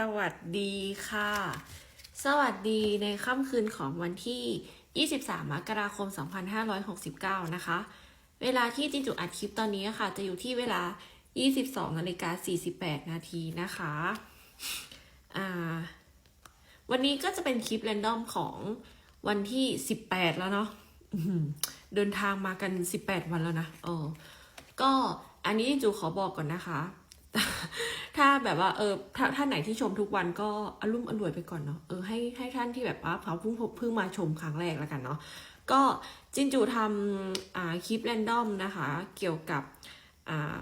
สวัสดีค่ะ สวัสดีในค่ำคืนของวันที่ 23 มกราคม 2569 นะคะ เวลาที่จินจุอัดคลิปตอนนี้ค่ะ จะอยู่ที่เวลา 22นาฬิกา48 นาทีนะคะอ่าวันนี้ก็จะเป็นคลิปแรนดอมของวันที่ 18 แล้วเนาะเดินทางมากัน 18 วันแล้วนะเออก็อันนี้จินจูขอบอกก่อนนะคะ ถ้าแบบว่าเออถ้าท่านไหนที่ชมทุกวันก็อารมุ่มอร่วยไปก่อนเนาะเออให้ให้ท่านที่แบบว่าเขาเพิ่งเพิ่งมาชมครั้งแรกแล้วกันเนาะก็จินจูทำอ่าคลิปแรนดอมนะคะ เกี่ยวกับอ่า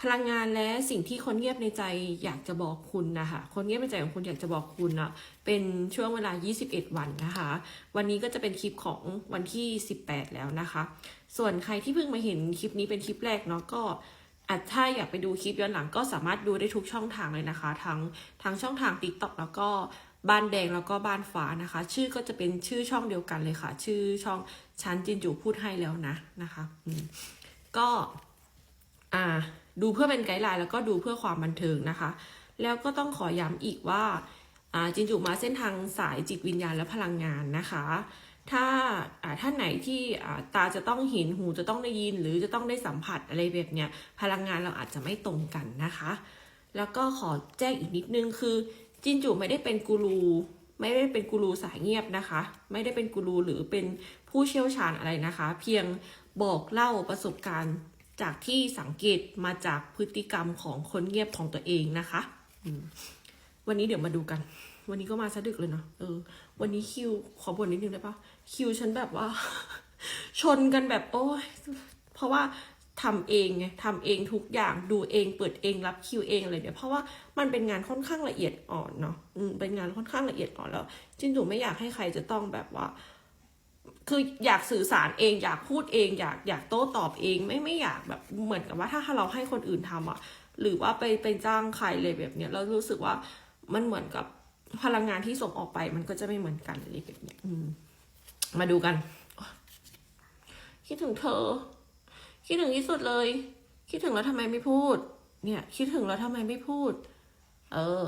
พลังงานและสิ่งที่คนเงียบในใจอยากจะบอกคุณนะคะ คนเงียบในใจของคุณอยากจะบอกคุณอะเป็นช่วงเวลา 21 วันนะคะ วันนี้ก็จะเป็นคลิปของวันที่ 18 แล้วนะคะ ส่วนใครที่เพิ่งมาเห็นคลิปนี้เป็นคลิปแรกเนาะก็ อาจถ้าอยากไปดูคลิปย้อนหลังก็สามารถดูได้ทุกช่องทางเลยนะคะ ทั้งทั้งช่องทาง TikTok แล้วก็บ้านแดงแล้วก็บ้านฟ้านะคะ ชื่อก็จะเป็นชื่อช่องเดียวกันเลยค่ะ ชื่อช่องชั้นจินจูพูดให้แล้วนะนะคะอืมก็อ่าดูเพื่อเป็นไกด์ไลน์แล้วก็ดูเพื่อความบันเทิงนะคะ แล้วก็ต้องขอย้ำอีกว่าอ่าจินจูมาเส้นทางสายจิตวิญญาณและพลังงานนะคะ ถ้าอ่าท่านไหนที่ตาจะต้องเห็นหูจะต้องได้ยิน หรือจะต้องได้สัมผัสอะไรแบบเนี้ยพลังงานเราอาจจะไม่ตรงกันนะคะ แล้วก็ขอแจ้งอีกนิดนึงคือ จินจูไม่ได้เป็นกูรูไม่ได้เป็นกูรูสายเงียบนะคะ ไม่ได้เป็นกูรูหรือเป็นผู้เชี่ยวชาญอะไรนะคะ เพียงบอกเล่าประสบการณ์จากที่สังเกตมาจากพฤติกรรมของคนเงียบของตัวเองนะคะ วันนี้เดี๋ยวมาดูกัน วันนี้ก็มาซะดึกเลยเนาะเออ วันนี้คิวขอบ่นนิดนึงได้ปะคิวฉันแบบว่า ชนกันแบบโอ้ยเพราะว่าทำเองไงทำเองทุกอย่างดูเองเปิดเองรับคิวเองอะไรเนี่ยเพราะว่ามันเป็นงานค่อนข้างละเอียดอ่อนเนาะอืมเป็นงานค่อนข้างละเอียดอ่อนแล้ว จินจูไม่อยากให้ใครจะต้องแบบว่า คืออยากสื่อสารเองอยากพูดเอง อยากอยากโต้ตอบเองไม่ไม่อยากแบบเหมือนกับว่าถ้าเราให้คนอื่นทำอะ หรือว่าไปไปจ้างใครเลยแบบเนี้ยเรารู้สึกว่ามันเหมือนกับ พลังงานที่ส่งออกไปมันก็จะไม่เหมือนกันเลยแบบนี้มาดูกัน คิดถึงเธอ คิดถึงที่สุดเลย คิดถึงแล้วทำไมไม่พูด เนี่ย คิดถึงแล้วทำไมไม่พูด เออ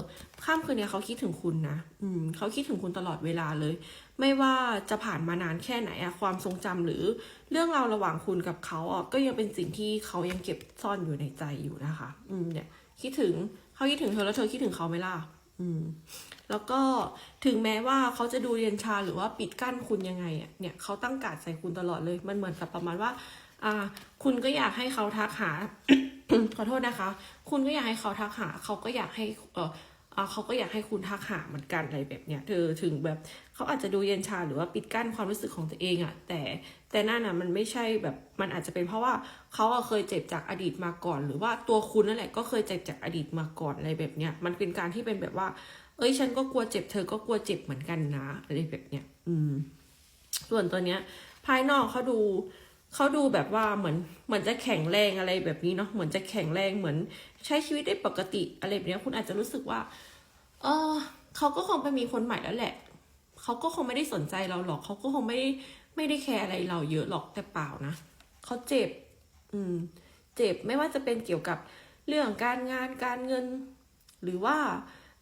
ข้ามคืนเนี่ยเขาคิดถึงคุณนะอืมเขาคิดถึงคุณตลอดเวลาเลย ไม่ว่าจะผ่านมานานแค่ไหนอะความทรงจำหรือเรื่องราวระหว่างคุณกับเขาอะก็ยังเป็นสิ่งที่เขายังเก็บซ่อนอยู่ในใจอยู่นะคะ อืมเนี่ย คิดถึงเขาคิดถึงเธอแล้วเธอคิดถึงเขาไหมล่ะอืม แล้วก็ถึงแม้ว่าเขาจะดูเรียนชาหรือว่าปิดกั้นคุณยังไงอะเนี่ยเขาตั้งการดใส่คุณตลอดเลย มันเหมือนกับประมาณว่า อ่า คุณก็อยากให้เขาทักหาขอโทษนะคะ คุณก็อยากให้เขาทักหา เขาก็อยากให้เอออ่า เขาก็อยากให้คุณทักหาเหมือนกันอะไรแบบเนี้ยเธอถึงแบบเขาอาจจะดูเย็นชาหรือว่าปิดกั้นความรู้สึกของตัวเองอะ่ะ แต่แต่นั่นน่ะมันไม่ใช่แบบมันอาจจะเป็นเพราะว่าเขาเคยเจ็บจากอดีตมาก่อน หรือว่าตัวคุณนั่นแหละก็เคยเจ็บจากอดีตมาก่อนอะไรแบบเนี้ยมันเป็นการที่เป็นแบบว่า เอ้ยฉันก็กลัวเจ็บเธอก็กลัวเจ็บเหมือนกันนะอะไรแบบเนี้ยอืม ส่วนตัวเนี้ย ภายนอกเขาดู เขาดูแบบว่าเหมือนเหมือนจะแข็งแรงอะไรแบบนี้เนาะเหมือนจะแข็งแรงเหมือนใช้ชีวิตได้ปกติอะไรแบบนี้คุณอาจจะรู้สึกว่า เออเขาก็คงไปมีคนใหม่แล้วแหละเขาก็คงไม่ได้สนใจเราหรอกเขาก็คงไม่ได้ไม่ได้แคร์อะไรเราเยอะหรอกแต่เปล่านะเขาเจ็บ อืม เจ็บไม่ว่าจะเป็นเกี่ยวกับเรื่องการงานการเงิน หรือว่า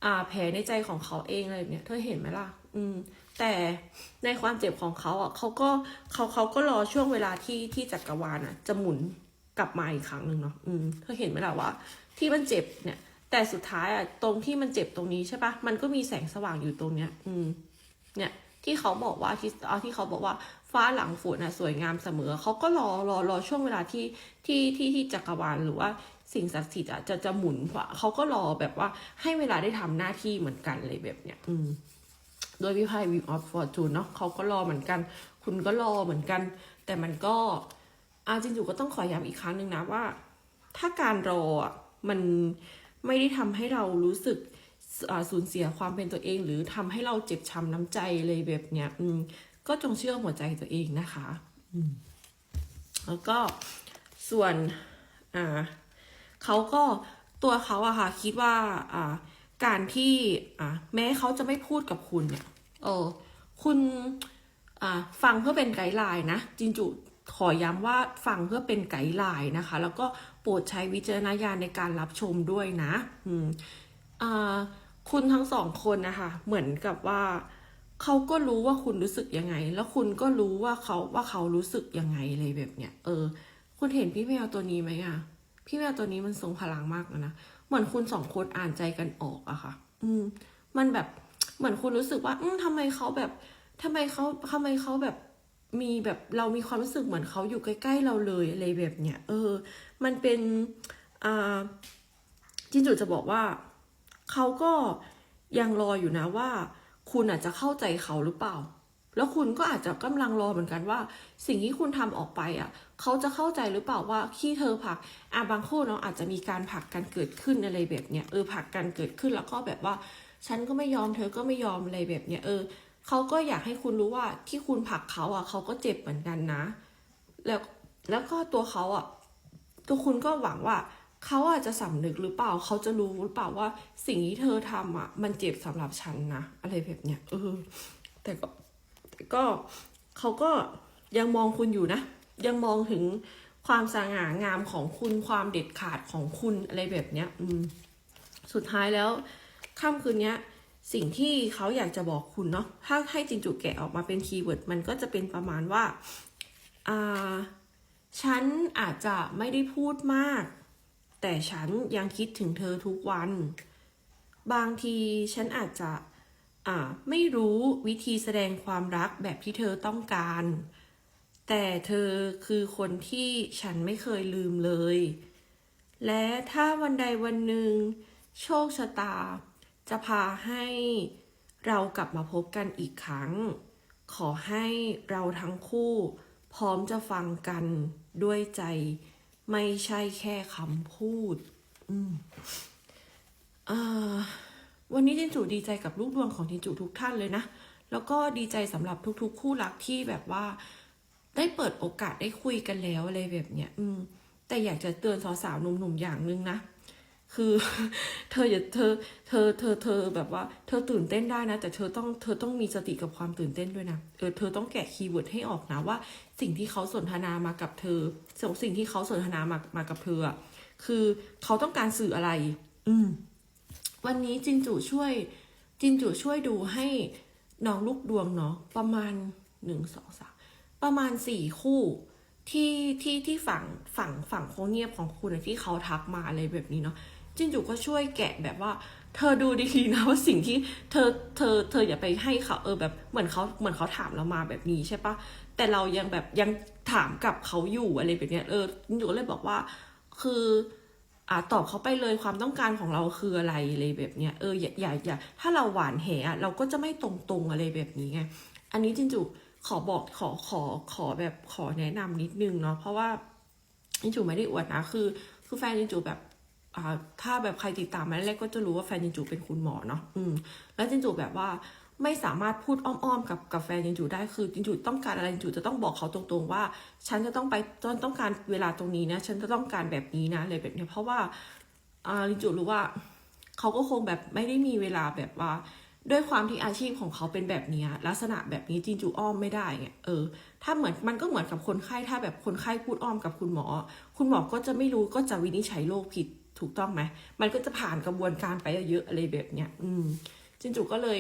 อ่าแผลในใจของเขาเองอะไรแบบเนี้ยเธอเห็นไหมล่ะ อืม แต่ในความเจ็บของเขาอะเขาก็เขาเขาก็รอช่วงเวลาที่ที่จักรวาลอะ จะหมุนกลับมาอีกครั้งหนึ่งเนาะอืมเธอเห็นไหมล่ะว่า ที่มันเจ็บเนี่ย แต่สุดท้ายอะตรงที่มันเจ็บตรงนี้ใช่ปะมันก็มีแสงสว่างอยู่ตรงเนี้ย อืม เนี่ยที่เขาบอกว่าที่เอาที่เขาบอกว่าฟ้าหลังฝนน่ะสวยงามเสมอเขาก็รอรอรอช่วงเวลาที่ที่ที่ที่จักรวาลหรือว่าสิ่งศักดิ์สิทธิ์อะจะจะหมุนกว่าเขาก็รอแบบว่าให้เวลาได้ทำหน้าที่เหมือนกันเลยแบบเนี้ย อืม โดยวิพายวิวออฟฟอร์จูนเนาะเขาก็รอเหมือนกัน คุณก็รอเหมือนกัน แต่มันก็อาจริงๆก็ต้องขอย้ำอีกครั้งหนึ่งนะว่า ถ้าการรอมันไม่ได้ทำให้เรารู้สึกสูญเสียความเป็นตัวเอง หรือทำให้เราเจ็บช้ำน้ำใจเลยแบบเนี้ยก็จงเชื่อหัวใจตัวเองนะคะแล้วก็ส่วน อ่าเขาก็ตัวเขาอะค่ะ คิดว่า อ่า การที่อ่าแม้เขาจะไม่พูดกับคุณเนี่ยเออคุณอ่าฟังเพื่อเป็นไกด์ไลน์นะจินจุขอย้ำว่าฟังเพื่อเป็นไกด์ไลน์นะคะ แล้วก็โปรดใช้วิจารณญาณในการรับชมด้วยนะอืมอ่าคุณทั้งสองคนนะคะ เหมือนกับว่าเขาก็รู้ว่าคุณรู้สึกยังไง แล้วคุณก็รู้ว่าเขาว่าเขารู้สึกยังไงเลยแบบเนี้ยเออ คุณเห็นพี่แมวตัวนี้ไหมอะพี่แมวตัวนี้มันทรงพลังมากนะ เหมือนคุณสองคนอ่านใจกันออกอะค่ะ อืม มันแบบเหมือนคุณรู้สึกว่าอืมทำไมเขาแบบทำไมเขาทำไมเขาแบบมีแบบเรามีความรู้สึกเหมือนเขาอยู่ใกล้ ๆ เราเลยอะไรแบบเนี้ยเออ มันเป็นอ่าจินจุจะบอกว่าเขาก็ยังรออยู่นะว่า คุณอาจจะเข้าใจเขาหรือเปล่า แล้วคุณก็อาจจะกำลังรอเหมือนกันว่า สิ่งที่คุณทำออกไปอะเขาจะเข้าใจหรือเปล่าว่าที่เธอผักอะบางคู่เนาะอาจจะมีการผักกันเกิดขึ้นอะไรแบบเนี้ยเออผักกันเกิดขึ้นแล้วก็แบบว่า ฉันก็ไม่ยอมเธอก็ไม่ยอมอะไรแบบเนี้ยเออเขาก็อยากให้คุณรู้ว่าที่คุณผักเขาอะเขาก็เจ็บเหมือนกันนะ แล้วแล้วก็ตัวเขาอะตัวคุณก็หวังว่าเขาอาจจะสำนึกหรือเปล่าเขาจะรู้หรือเปล่าว่าสิ่งที่เธอทำอะ มันเจ็บสำหรับฉันนะอะไรแบบเนี้ยเออ แต่ก็ ก็เขาก็ยังมองคุณอยู่นะ ยังมองถึงความสง่างามของคุณความเด็ดขาดของคุณอะไรแบบเนี้ย อืม สุดท้ายแล้วค่ำคืนเนี้ย สิ่งที่เขาอยากจะบอกคุณเนาะถ้าให้จินจุแกะออกมาเป็นคีย์เวิร์ดมันก็จะเป็นประมาณว่าอ่าฉันอาจจะไม่ได้พูดมาก แต่ฉันยังคิดถึงเธอทุกวัน บางทีฉันอาจจะ อ่าไม่รู้วิธีแสดงความรักแบบที่เธอต้องการ แต่เธอคือคนที่ฉันไม่เคยลืมเลย และถ้าวันใดวันหนึ่ง โชคชะตา จะพาให้เรากลับมาพบกันอีกครั้ง ขอให้เราทั้งคู่พร้อมจะฟังกันด้วยใจ ไม่ใช่แค่คำพูด อืมอ่า วันนี้จินจูดีใจกับลูกดวงของจินจูทุกท่านเลยนะ แล้วก็ดีใจสำหรับทุก ๆ คู่รักที่แบบว่า ได้เปิดโอกาสได้คุยกันแล้วอะไรแบบเนี้ย อืม แต่อยากจะเตือนสาวๆหนุ่มๆอย่างหนึ่งนะ คือเธออย่าเธอ เธอ เธอ เธอแบบว่า เธอตื่นเต้นได้นะ แต่เธอต้อง เธอต้องมีสติกับความตื่นเต้นด้วยนะ เออ เธอต้องแกะคีย์เวิร์ดให้ออกนะว่า สิ่งที่เขาสนทนามากับเธอ สิ่งที่เขาสนทนามา มากับเธอคือเขาต้องการสื่ออะไร อืม วันนี้จินจูช่วย จินจูช่วยดูให้น้องลูกดวงเนาะประมาณหนึ่งสองสามประมาณสี่คู่ที่ที่ที่ฝั่งฝั่งฝั่งโคเงียบของคุณที่เขาทักมาอะไรแบบนี้เนาะจินจูก็ช่วยแกะแบบว่า เธอดูดีๆนะว่าสิ่งที่เธอเธอเธออย่าไปให้เขาเออแบบเหมือนเขาเหมือนเขาถามเรามาแบบนี้ใช่ปะแต่เรายังแบบยังถามกับเขาอยู่อะไรแบบเนี้ยเออจินจูก็เลยบอกว่าคือ อ่าตอบเขาไปเลยความต้องการของเราคืออะไรอะไรแบบเนี้ยเอออย่าอย่าอย่าถ้าเราหวานแหอะเราก็จะไม่ตรงๆอะไรแบบนี้ไงอันนี้จินจูขอบอกขอขอขอแบบขอแนะนำนิดนึงเนาะเพราะว่าจินจูไม่ได้อวดนะคือ คือแฟนจินจูแบบอ่าถ้าแบบใครติดตามมาแรกก็จะรู้ว่าแฟนจินจูเป็นคุณหมอเนาะอืมแล้วจินจูแบบว่า ไม่สามารถพูดอ้อมๆกับกับแฟนจินจูได้คือจินจูต้องการอะไรจินจูจะต้องบอกเขาตรงๆว่า ฉันจะต้องไปตอนต้องการเวลาตรงนี้นะ ฉันจะต้องการแบบนี้นะอะไรแบบเนี้ยเพราะว่าอ่าจินจูรู้ว่าเขาก็คงแบบไม่ได้มีเวลาแบบว่า ด้วยความที่อาชีพของเขาเป็นแบบนี้ลักษณะแบบนี้จินจูอ้อมไม่ได้ไงเออ ถ้าเหมือนมันก็เหมือนกับคนไข้ถ้าแบบคนไข้พูดอ้อมกับคุณหมอ คุณหมอก็จะไม่รู้ก็จะวินิจฉัยโรคผิดถูกต้องไหมมันก็จะผ่านกระบวนการไปเยอะอะไรแบบเนี้ยอืมจินจูก็เลย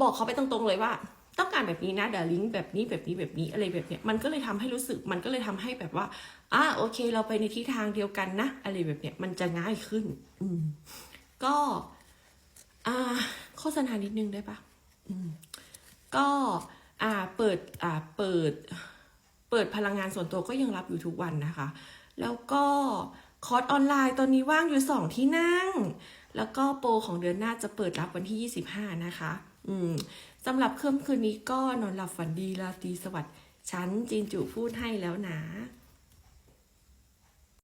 บอกเขาไปตรงๆเลยว่า ต้องการแบบนี้นะดาลิงแบบนี้แบบนี้แบบนี้อะไรแบบเนี้ยมันก็เลยทำให้รู้สึกมันก็เลยทำให้แบบว่าอ่าโอเค เราไปในทิศทางเดียวกันนะอะไรแบบเนี้ยมันจะง่ายขึ้น อืม ก็อ่าโฆษณานิดนึงได้ปะอืมก็อ่าเปิดอ่าเปิด เปิดพลังงานส่วนตัวก็ยังรับอยู่ทุกวันนะคะ แล้วก็คอร์สออนไลน์ตอนนี้ว่างอยู่สองที่นั่ง แล้วก็โปรของเดือนหน้าจะเปิดรับวันที่ 25 นะคะ อืมสำหรับค่ำคืนนี้ก็นอนหลับฝันดีราตรีสวัสดิ์ฉันจีนจูพูดให้แล้วนะ